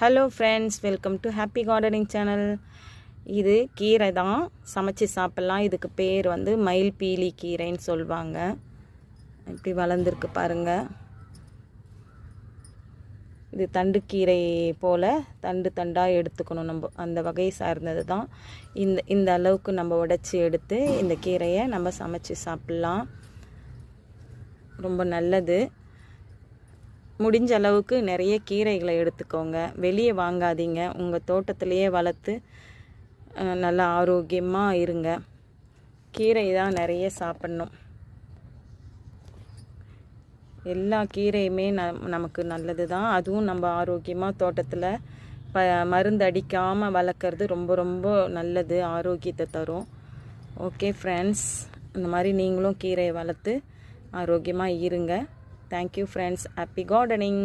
Hello friends welcome to happy gardening channel இது கீரை தான். சமைச்சு சாப்பிட்லாம். இதுக்கு பேர் வந்து மயில் பீலி கீரைன்னு சொல்லுவாங்க. இப்படி வளர்ந்துருக்கு பாருங்க. இது தண்டு கீரை போல் தண்டு தண்டாக எடுத்துக்கணும் நம்ம. அந்த வகையை சார்ந்தது தான். இந்த இந்த அளவுக்கு நம்ம உடச்சி எடுத்து இந்த கீரையை நம்ம சமைச்சு சாப்பிட்லாம். ரொம்ப நல்லது. முடிஞ்ச அளவுக்கு நிறைய கீரைகளை எடுத்துக்கோங்க. வெளியே வாங்காதீங்க. உங்கள் தோட்டத்திலையே வளர்த்து நல்லா ஆரோக்கியமாக இருங்க. கீரை தான் நிறைய சாப்பிட்ணும். எல்லா கீரையுமே ந நமக்கு நல்லது தான். அதுவும் நம்ம ஆரோக்கியமாக தோட்டத்தில் ப மருந்து அடிக்காமல் வளர்க்குறது ரொம்ப ரொம்ப நல்லது. ஆரோக்கியத்தை தரும். ஓகே ஃப்ரெண்ட்ஸ் இந்த மாதிரி நீங்களும் கீரையை வளர்த்து ஆரோக்கியமாக இருங்க. Thank you friends happy gardening